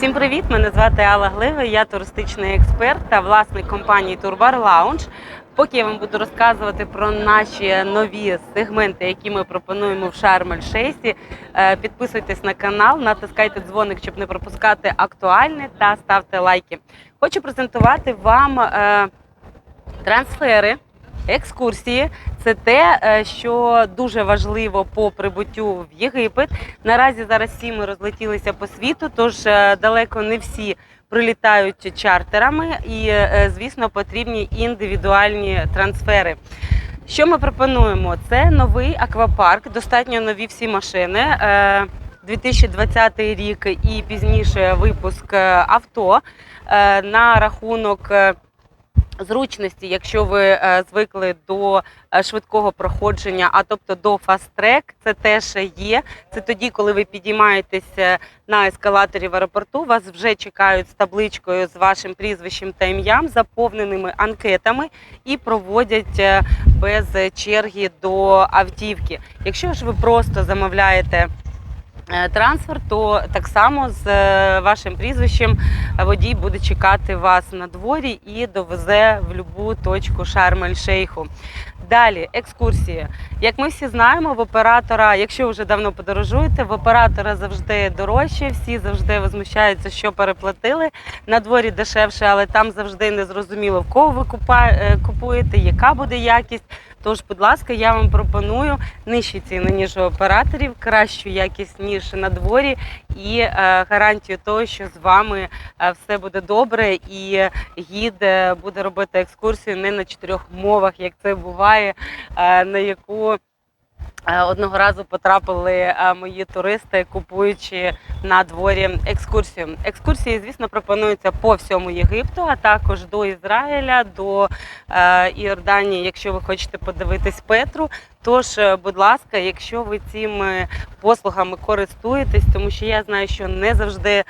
Всім привіт! Мене звати Алла Глива, я туристичний експерт та власник компанії Турбар Lounge. Поки я вам буду розказувати про наші нові сегменти, які ми пропонуємо в Шарм Шейсі, підписуйтесь на канал, натискайте дзвоник, щоб не пропускати актуальне та ставте лайки. Хочу презентувати вам е, трансфери. Екскурсії це те, е, що дуже важливо по прибуттю в Єгипет. Наразі зараз всі ми розлетілися по світу, тож е, далеко не всі прилітають чартерами, і, е, звісно, потрібні індивідуальні трансфери. Що ми пропонуємо? Це новий аквапарк, достатньо нові всі машини. Е, 2020 рік і пізніше випуск авто на рахунок. Зручності, якщо ви е, звикли до е, швидкого проходження, а тобто до фаст-трек, це теж є. Це тоді, коли ви підіймаєтеся на ескалаторі в аеропорту, вас вже чекають з табличкою з вашим прізвищем та ім'ям, заповненими анкетами і проводять е, без черги до автівки. Якщо ж ви просто замовляєте. Е, Трансфер, то так само з е, вашим прізвищем водій буде чекати вас на дворі і довезе в будь-яку точку Шарм-ель-Шейху. Далі екскурсії. Як ми всі знаємо, в оператора, якщо вже давно подорожуєте, в оператора завжди дорожче, всі завжди возмущаються, що переплатили. На дворі дешевше, але там завжди не зрозуміло, в кого ви е, купуєте, яка буде якість. Тож, будь ласка, я вам пропоную нижчі ціни, ніж у операторів, кращу якість, ніж на дворі, і е, гарантію того, що з вами е, все буде добре, і гід е, буде робити екскурсію не на чотирьох мовах, як це буває, е, на яку одного разу потрапили е, мої туристи, купуючи на дворі екскурсію. Екскурсії, звісно, пропонуються по всьому Єгипту, а також до Ізраїля, до е, Іорданії, якщо ви хочете подивитись Петру. Тож, е, будь ласка, якщо ви цими послугами користуєтесь, тому що я знаю, що не завжди е,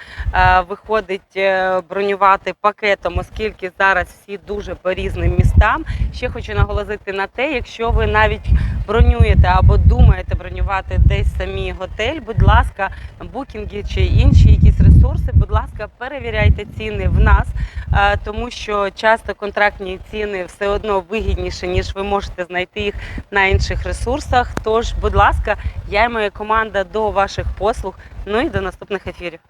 виходить е, бронювати пакетом, оскільки зараз всі дуже по різним містам. Ще хочу наголосити на те, якщо ви навіть бронюєте або думаєте бронювати десь самі готель, будь ласка, букінги чи інші якісь ресурси, будь ласка, перевіряйте ціни в нас, тому що часто контрактні ціни все одно вигідніші, ніж ви можете знайти їх на інших ресурсах. Тож, будь ласка, я і моя команда до ваших послуг. Ну і до наступних ефірів.